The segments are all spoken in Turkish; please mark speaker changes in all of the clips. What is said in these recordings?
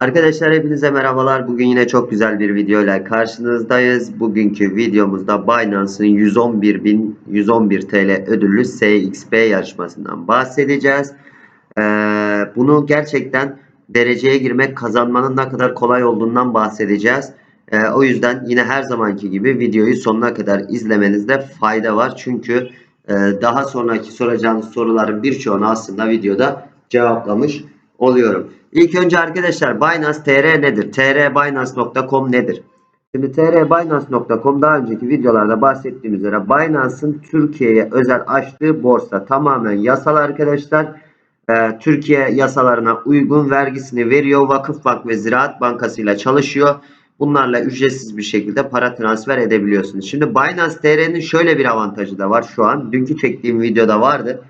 Speaker 1: Arkadaşlar hepinize merhabalar. Bugün yine çok güzel bir video ile karşınızdayız. Bugünkü videomuzda Binance'ın 111 bin 111 TL ödüllü SXP yarışmasından bahsedeceğiz. Ee, bunu gerçekten dereceye girmek kazanmanın ne kadar kolay olduğundan bahsedeceğiz. Ee, o yüzden yine her zamanki gibi videoyu sonuna kadar izlemenizde fayda var. Çünkü e, daha sonraki soracağınız soruların birçoğunu aslında videoda cevaplamış oluyorum. İlk önce arkadaşlar Binance TR nedir? trbinance.com nedir? Şimdi trbinance.com daha önceki videolarda bahsettiğim üzere Binance'ın Türkiye'ye özel açtığı borsa tamamen yasal arkadaşlar. Ee, Türkiye yasalarına uygun vergisini veriyor. Vakıfbank ve Ziraat Bankası ile çalışıyor. Bunlarla ücretsiz bir şekilde para transfer edebiliyorsunuz. Şimdi Binance TR'nin şöyle bir avantajı da var şu an. Dünkü çektiğim videoda vardı.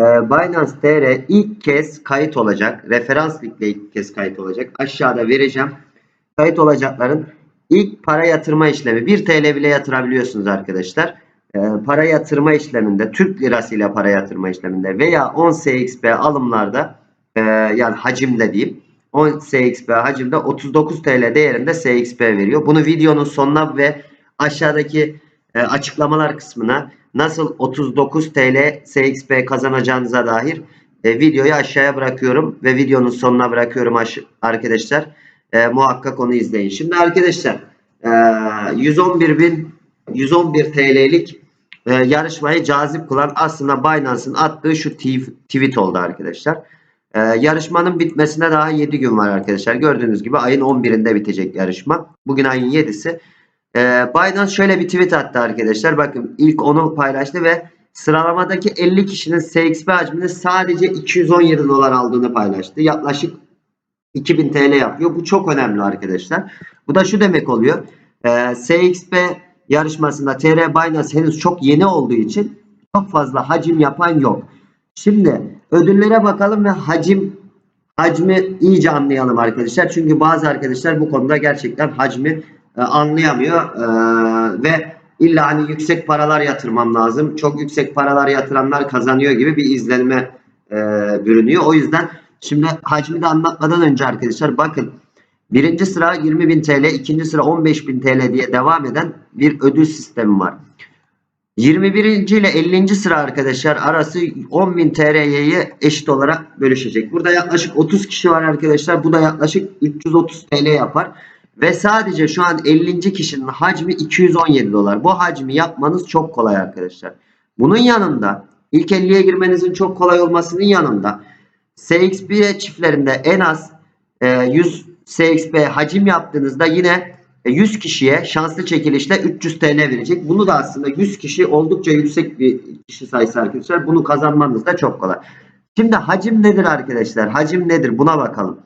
Speaker 1: Ee, Binance TR ilk kez kayıt olacak. Referans linkle ilk kez kayıt olacak. Aşağıda vereceğim. Kayıt olacakların ilk para yatırma işlemi 1 TL bile yatırabiliyorsunuz arkadaşlar. Ee, para yatırma işleminde Türk lirasıyla para yatırma işleminde veya 10 SXP alımlarda e, yani hacimde diyeyim 10 SXP hacimde 39 TL değerinde SXP veriyor. Bunu videonun sonuna ve aşağıdaki e, açıklamalar kısmına nasıl 39 TL SXP kazanacağınıza dair e, videoyu aşağıya bırakıyorum ve videonun sonuna bırakıyorum arkadaşlar. E, muhakkak onu izleyin. Şimdi arkadaşlar e, 111 bin 111 TL'lik e, yarışmayı cazip kılan aslında Binance'ın attığı şu tweet oldu arkadaşlar. E, yarışmanın bitmesine daha 7 gün var arkadaşlar. Gördüğünüz gibi ayın 11'inde bitecek yarışma. Bugün ayın 7'si. E, Binance şöyle bir tweet attı arkadaşlar. Bakın ilk onu paylaştı ve sıralamadaki 50 kişinin SXP hacmini sadece 217 dolar aldığını paylaştı. Yaklaşık 2000 TL yapıyor. Bu çok önemli arkadaşlar. Bu da şu demek oluyor. E, SXP yarışmasında TR Binance henüz çok yeni olduğu için çok fazla hacim yapan yok. Şimdi ödüllere bakalım ve hacim hacmi iyice anlayalım arkadaşlar. Çünkü bazı arkadaşlar bu konuda gerçekten hacmi e, anlayamıyor e, ve illa hani yüksek paralar yatırmam lazım. Çok yüksek paralar yatıranlar kazanıyor gibi bir izlenime e, bürünüyor. O yüzden şimdi hacmi de anlatmadan önce arkadaşlar bakın birinci sıra 20.000 TL, ikinci sıra 15.000 TL diye devam eden bir ödül sistemi var. 21. ile 50. sıra arkadaşlar arası 10.000 TL'ye eşit olarak bölüşecek. Burada yaklaşık 30 kişi var arkadaşlar. Bu da yaklaşık 330 TL yapar. Ve sadece şu an 50. kişinin hacmi 217 dolar. Bu hacmi yapmanız çok kolay arkadaşlar. Bunun yanında ilk 50'ye girmenizin çok kolay olmasının yanında SXP çiftlerinde en az 100 SXP hacim yaptığınızda yine 100 kişiye şanslı çekilişle 300 TL verecek. Bunu da aslında 100 kişi oldukça yüksek bir kişi sayısı arkadaşlar. Bunu kazanmanız da çok kolay. Şimdi hacim nedir arkadaşlar? Hacim nedir? Buna bakalım.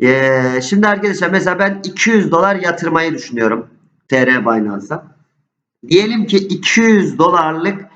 Speaker 1: Ee, şimdi arkadaşlar mesela ben 200 dolar yatırmayı düşünüyorum. TR Binance'a. Diyelim ki 200 dolarlık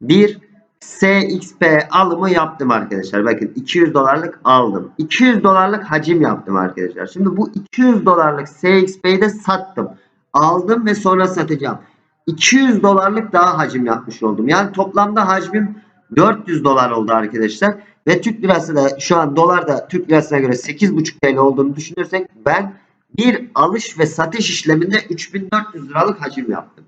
Speaker 1: bir SXP alımı yaptım arkadaşlar. Bakın 200 dolarlık aldım. 200 dolarlık hacim yaptım arkadaşlar. Şimdi bu 200 dolarlık SXP'yi de sattım. Aldım ve sonra satacağım. 200 dolarlık daha hacim yapmış oldum. Yani toplamda hacmim 400 dolar oldu arkadaşlar. Ve Türk lirası da şu an dolar da Türk lirasına göre 8,5 TL olduğunu düşünürsek ben bir alış ve satış işleminde 3400 liralık hacim yaptım.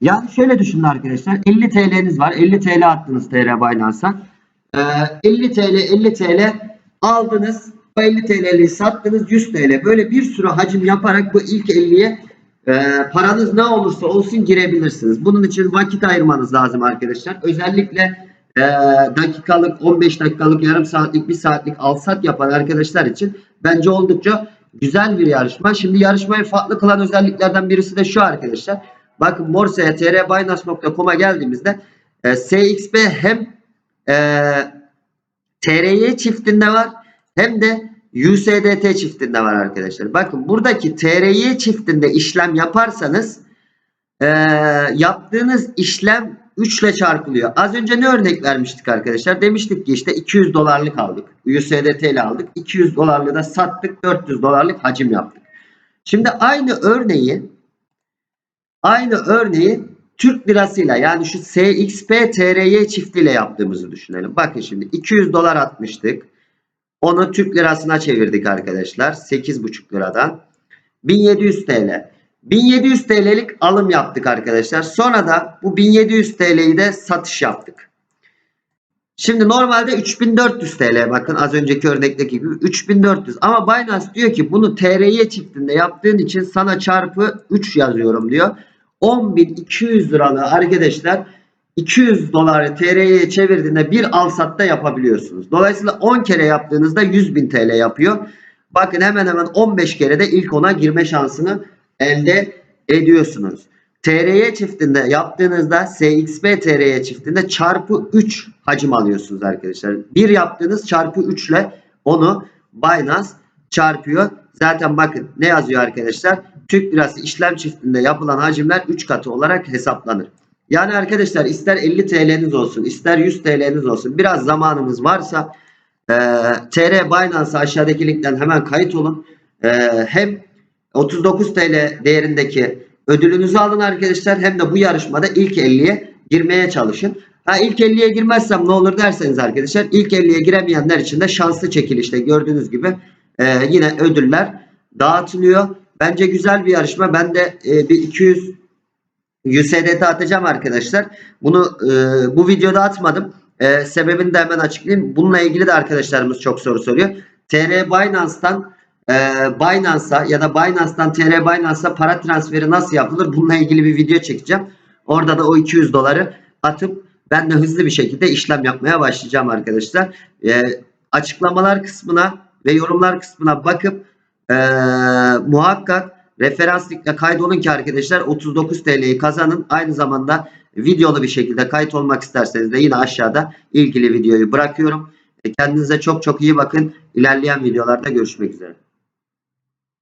Speaker 1: Yani şöyle düşünün arkadaşlar 50 TL'niz var 50 TL attınız TR Binance'a. Ee, 50 TL 50 TL aldınız o 50 TL'liği sattınız 100 TL böyle bir sürü hacim yaparak bu ilk 50'ye e, paranız ne olursa olsun girebilirsiniz. Bunun için vakit ayırmanız lazım arkadaşlar. Özellikle e, dakikalık 15 dakikalık yarım saatlik bir saatlik al sat yapan arkadaşlar için bence oldukça güzel bir yarışma. Şimdi yarışmayı farklı kılan özelliklerden birisi de şu arkadaşlar. Bakın borsaya trbinance.com'a geldiğimizde e, SXP hem e, TRY çiftinde var hem de USDT çiftinde var arkadaşlar. Bakın buradaki TRY çiftinde işlem yaparsanız e, yaptığınız işlem 3 ile çarpılıyor. Az önce ne örnek vermiştik arkadaşlar? Demiştik ki işte 200 dolarlık aldık. USDT ile aldık. 200 dolarlığı da sattık. 400 dolarlık hacim yaptık. Şimdi aynı örneği aynı örneği Türk lirasıyla yani şu SXP TRY çiftiyle yaptığımızı düşünelim. Bakın şimdi 200 dolar atmıştık. Onu Türk lirasına çevirdik arkadaşlar. 8,5 liradan. 1700 TL. 1700 TL'lik alım yaptık arkadaşlar. Sonra da bu 1700 TL'yi de satış yaptık. Şimdi normalde 3400 TL bakın az önceki örnekteki gibi 3400 ama Binance diyor ki bunu TRY çiftinde yaptığın için sana çarpı 3 yazıyorum diyor. 10.200 liralı arkadaşlar 200 doları TL'ye çevirdiğinde bir al satta yapabiliyorsunuz. Dolayısıyla 10 kere yaptığınızda 100.000 TL yapıyor. Bakın hemen hemen 15 kere de ilk ona girme şansını elde ediyorsunuz. TRY çiftinde yaptığınızda SXP TRY çiftinde çarpı 3 hacim alıyorsunuz arkadaşlar. Bir yaptığınız çarpı 3 ile onu Binance çarpıyor. Zaten bakın ne yazıyor arkadaşlar? Türk lirası işlem çiftinde yapılan hacimler 3 katı olarak hesaplanır. Yani arkadaşlar ister 50 TL'niz olsun ister 100 TL'niz olsun biraz zamanınız varsa e, TR Binance'a aşağıdaki linkten hemen kayıt olun. E, hem 39 TL değerindeki ödülünüzü alın arkadaşlar hem de bu yarışmada ilk 50'ye girmeye çalışın. Ha ilk 50'ye girmezsem ne olur derseniz arkadaşlar ilk 50'ye giremeyenler için de şanslı çekilişte gördüğünüz gibi e, yine ödüller dağıtılıyor. Bence güzel bir yarışma. Ben de e, bir 200 USDT atacağım arkadaşlar. Bunu e, bu videoda atmadım. E, sebebini de hemen açıklayayım. Bununla ilgili de arkadaşlarımız çok soru soruyor. TR Binance'tan e, Binance'a ya da Binance'tan TR Binance'a para transferi nasıl yapılır? Bununla ilgili bir video çekeceğim. Orada da o 200 doları atıp ben de hızlı bir şekilde işlem yapmaya başlayacağım arkadaşlar. E, açıklamalar kısmına ve yorumlar kısmına bakıp e, muhakkak referans linkle kaydolun ki arkadaşlar 39 TL'yi kazanın. Aynı zamanda videolu bir şekilde kayıt olmak isterseniz de yine aşağıda ilgili videoyu bırakıyorum. Kendinize çok çok iyi bakın. İlerleyen videolarda görüşmek üzere.